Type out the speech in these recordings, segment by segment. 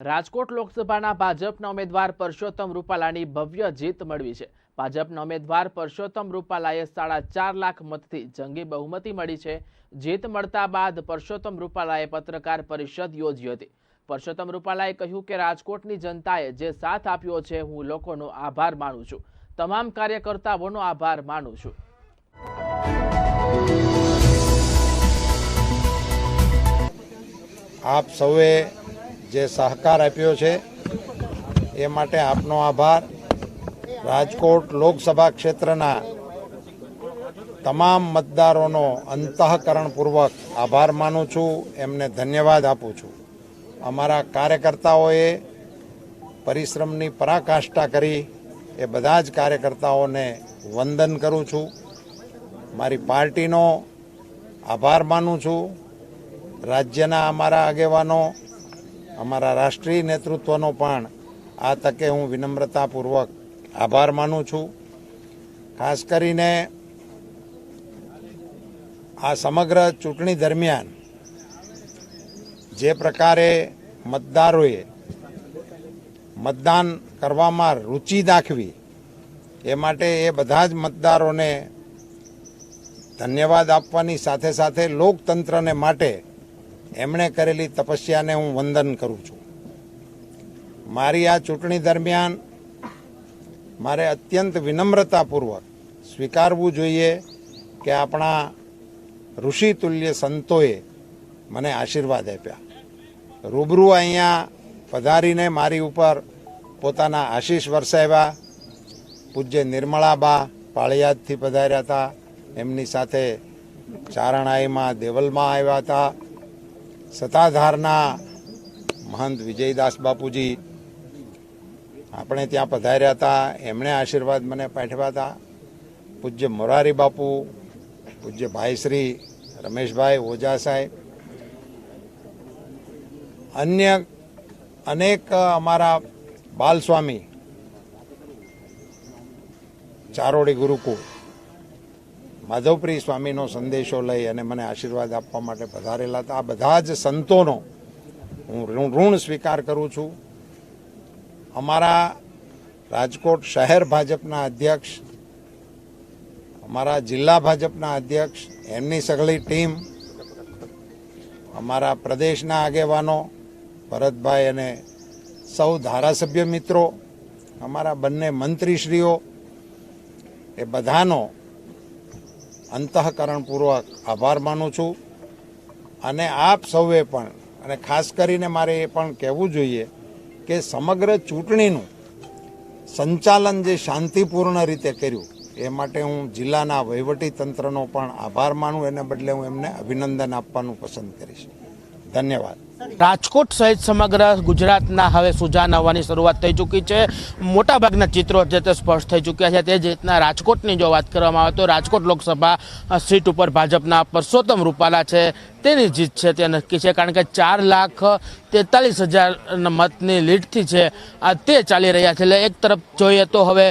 રાજકોટ લોકસભાના ભાજપના ઉમેદવાર પરસોત્તમ રૂપાલાની ભવ્ય જીત મળવી છે. ભાજપના ઉમેદવાર પરસોત્તમ રૂપાલાએ સાડા ચાર લાખ મતથી જંગી બહુમતી મળી છે. જીત મળતા બાદ પરસોત્તમ રૂપાલાએ પત્રકાર પરિષદ યોજી હતી. પરસોત્તમ રૂપાલાએ કહ્યું કે રાજકોટની જનતાએ જે સાથ આપ્યો છે, હું લોકોનો આભાર માનું છું. તમામ કાર્યકર્તાઓનો આભાર માનું છું. આપ સૌએ જે સહકાર આપ્યો છે, એ માટે આપનો આભાર. રાજકોટ લોકસભા ક્ષેત્રના તમામ મતદારોનો અંતઃકરણપૂર્વક આભાર માનું છું, એમને ધન્યવાદ આપું છું. અમારા કાર્યકર્તાઓએ પરિશ્રમની પરાકાષ્ઠા કરી, એ બધા જ કાર્યકર્તાઓને વંદન કરું છું. મારી પાર્ટીનો આભાર માનું છું. રાજ્યના અમારા આગેવાનો અમારા રાષ્ટ્રીય નેતૃત્વનો પણ આ તકે હું વિનમ્રતાપૂર્વક આભાર માનું છું. ખાસ કરીને આ સમગ્ર ચૂંટણી દરમિયાન જે પ્રકારે મતદારોએ મતદાન કરવામાં રુચિ દાખવી, એ માટે એ બધા જ મતદારોને ધન્યવાદ આપવાની સાથે સાથે લોકતંત્રને માટે એમણે કરેલી તપસ્યાને હું વંદન કરું છું. મારી આ ચૂંટણી દરમિયાન મારે અત્યંત વિનમ્રતાપૂર્વક સ્વીકારવું જોઈએ કે આપણા ઋષિતુલ્ય સંતોએ મને આશીર્વાદ આપ્યા. રૂબરૂ અહીંયા પધારીને મારી ઉપર પોતાના આશીષ વરસાવ્યા. પૂજ્ય નિર્મળાબા પાળિયાદથી પધાર્યા હતા. એમની સાથે ચારણાઈમાં દેવલમાં આવ્યા હતા. સત્તાધારના મહંત વિજયદાસ બાપુજી આપણે ત્યાં પધાર્યા હતા, એમણે આશીર્વાદ મને પાઠવ્યા હતા. પૂજ્ય મોરારી બાપુ, પૂજ્ય ભાઈશ્રી, રમેશભાઈ ઓઝા સાહેબ, અન્ય અનેક અમારા બાલસ્વામી, ચારોડી ગુરુકુળ માધવપ્રિય સ્વામીનો સંદેશો લઈ અને મને આશીર્વાદ આપવા માટે પધારેલા હતા. આ બધા જ સંતોનો હું ઋણ સ્વીકાર કરું છું. અમારા રાજકોટ શહેર ભાજપના અધ્યક્ષ, અમારા જિલ્લા ભાજપના અધ્યક્ષ, એમની સઘળી ટીમ, અમારા પ્રદેશના આગેવાનો, ભરતભાઈ અને સૌ ધારાસભ્ય મિત્રો, અમારા બંને મંત્રીશ્રીઓ, એ બધાનો અંતઃકરણપૂર્વક આભાર માનું છું. અને આપ સૌએ પણ, અને ખાસ કરીને મારે એ પણ કહેવું જોઈએ કે સમગ્ર ચૂંટણીનું સંચાલન જે શાંતિપૂર્ણ રીતે કર્યું, એ માટે હું જિલ્લાના વહીવટી તંત્રનો પણ આભાર માનું, એને બદલે હું એમને અભિનંદન આપવાનું પસંદ કરીશ. ધન્યવાદ. રાજકોટ સહિત સમગ્ર ગુજરાતના હવે સુજાન આવવાની શરૂઆત થઈ ચૂકી છે. મોટાભાગના ચિત્રો જે તે સ્પષ્ટ થઈ ચૂક્યા છે. તે જ રીતના રાજકોટની જો વાત કરવામાં આવે તો રાજકોટ લોકસભા સીટ ઉપર ભાજપના પરસોત્તમ રૂપાલા છે. તેની જીત છે તે નક્કી છે કારણ કે ચાર લાખ તેતાલીસ હજાર મતની લીડથી છે. આ તે ચાલી રહ્યા છે. એટલે એક તરફ જોઈએ તો હવે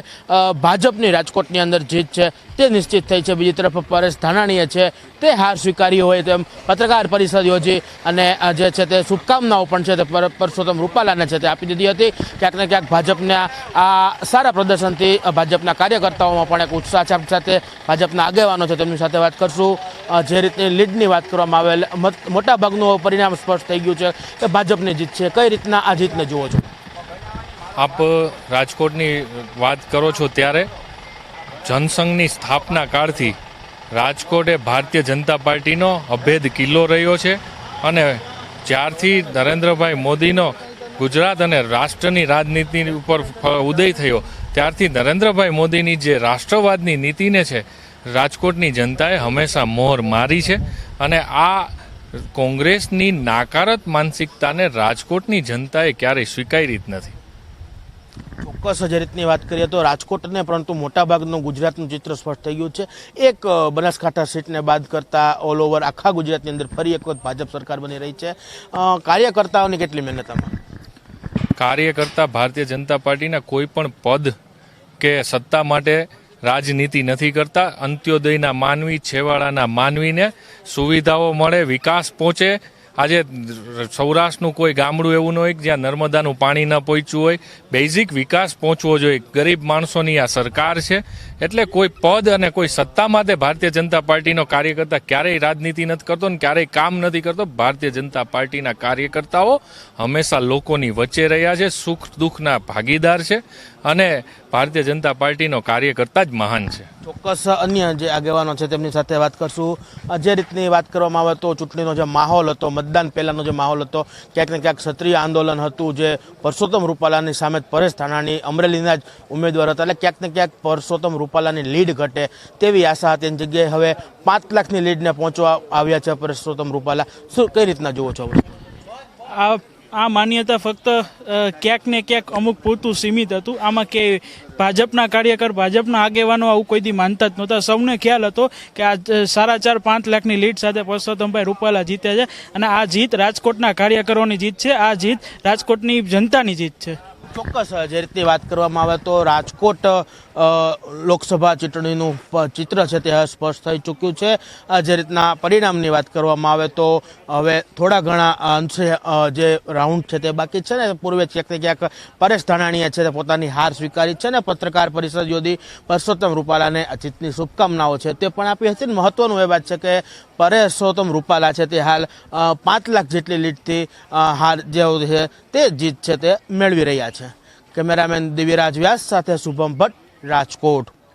ભાજપની રાજકોટની અંદર જીત છે. તે નિશ્ચિત થઈ છે. બીજી તરફ પરેશ ધાનાણીએ છે. તે હાર સ્વીકારી હોય તેમ પત્રકાર પરિષદ યોજી અને જે છે તે શુભકામનાઓ પણ છે તે પર- પરસોત્તમ રૂપાલાને છે તે આપી દીધી હતી. ક્યાંક ને ક્યાંક ભાજપના આ સારા પ્રદર્શનથી ભાજપના કાર્યકર્તાઓમાં પણ એક ઉત્સાહ છે. આપણી સાથે ભાજપના આગેવાનો છે તેમની સાથે વાત કરશું. જે રીતની લીડની વાત કરવામાં આવેલ મોટાભાગનું પરિણામ સ્પષ્ટ થઈ ગયું છે કે ભાજપની જીત છે. કઈ રીતના આ જીતને જુઓ છો? આપ રાજકોટની વાત કરો છો ત્યારે જનસંઘની સ્થાપના કાળથી રાજકોટ એ ભારતીય જનતા પાર્ટીનો અભેદ કિલ્લો રહ્યો છે અને જ્યારથી નરેન્દ્રભાઈ મોદીનો ગુજરાત અને રાષ્ટ્રની રાજનીતિ ઉપર ઉદય થયો, ત્યારથી નરેન્દ્રભાઈ મોદીની જે રાષ્ટ્રવાદની નીતિને છે, રાજકોટની જનતાએ હંમેશા મોહર મારી છે અને આ કોંગ્રેસની નાકારત માનસિકતાને રાજકોટની જનતાએ ક્યારેય સ્વીકારી જ નથી. ચોક્કસ જે રીતની વાત કરીએ તો રાજકોટને, પરંતુ મોટાભાગનું ગુજરાતનું ચિત્ર સ્પષ્ટ થઈ ગયું છે. એક બનાસકાંઠા સીટને બાદ કરતાં ઓલ ઓવર આખા ગુજરાતની અંદર ફરી એક વખત ભાજપ સરકાર બની રહી છે. કાર્યકર્તાઓની કેટલી મહેનત કાર્યકર્તા ભારતીય જનતા પાર્ટીના કોઈ પણ પદ કે સત્તા માટે રાજનીતિ નથી કરતા. અંત્યોદયના માનવી, છેવાડાના માનવીને સુવિધાઓ મળે, વિકાસ પહોંચે આજે સૌરાષ્ટ્રનું કોઈ ગામડું એવું ન હોય જ્યાં નર્મદાનું પાણી ન પહોંચ્યું હોય. બેઝિક વિકાસ પહોંચવો જોઈએ. ગરીબ માણસોની આ સરકાર છે. એટલે કોઈ પદ અને કોઈ સત્તા માટે ભારતીય જનતા પાર્ટીનો કાર્યકર્તા ક્યારેય રાજનીતિ નથી કરતો ને ક્યારેય કામ નથી કરતો. ભારતીય જનતા પાર્ટીના કાર્યકર્તાઓ હંમેશા લોકોની વચ્ચે રહ્યા છે. સુખ દુઃખના ભાગીદાર છે. અને ભારતીય જનતા પાર્ટીનો કાર્યકર્તા જ મહાન છે. ચોક્કસ અન્ય જે આગેવાનો છે તેમની સાથે વાત કરશું. જે રીતની વાત કરવામાં આવે તો ચૂંટણીનો જે માહોલ હતો મતદાન પહેલાંનો જે માહોલ હતો ક્યાંક ને ક્યાંક ક્ષત્રિય આંદોલન હતું જે પરસોત્તમ રૂપાલાની સામે પરેશ થાણાની અમરેલીના જ ઉમેદવાર હતા. એટલે ક્યાંક ને ક્યાંક પરસોત્તમ રૂપાલાની લીડ ઘટે તેવી આશા હતી. એની જગ્યાએ હવે પાંચ લાખની લીડને પહોંચવા આવ્યા છે પરસોત્તમ રૂપાલા. શું કઈ રીતના જુઓ છો? આ આ માન્યતા ફક્ત ક્યાંક ને ક્યાંક અમુક પૂરતું સીમિત હતું. આમાં કે ભાજપના કાર્યકર, ભાજપના આગેવાનો આવું કોઈ દી માનતા જ નહોતા. સૌને ખ્યાલ હતો કે આ સાડા ચાર, પાંચ લાખની લીડ સાથે પરસોત્તમભાઈ રૂપાલા જીત્યા છે. અને આ જીત રાજકોટના કાર્યકરોની જીત છે. આ જીત રાજકોટની જનતાની જીત છે. ચોક્કસ જે રીતની વાત કરવામાં આવે તો રાજકોટ લોકસભા ચૂંટણીનું ચિત્ર છે તે સ્પષ્ટ થઈ ચૂક્યું છે. જે રીતના પરિણામની વાત કરવામાં આવે તો હવે થોડા ઘણા અંશે જે રાઉન્ડ છે તે બાકી છે ને, પૂર્વે ક્યાંક ક્યાંક પરેશ ધાનાણીએ છે તે પોતાની હાર સ્વીકારી છે ને, પત્રકાર પરિષદ યોજી પરસોત્તમ રૂપાલાને જીતની શુભકામનાઓ છે તે પણ આપી હતી. મહત્વનું એ વાત છે કે પરેશોત્તમ રૂપાલા છે તે હાલ પાંચ લાખ જેટલી લીડથી હાર જે છે તે જીત છે તે મેળવી રહ્યા છે. કેમેરામેન દિવ્યરાજ વ્યાસ સાથે શુભમ ભટ્ટ રાજકોટ.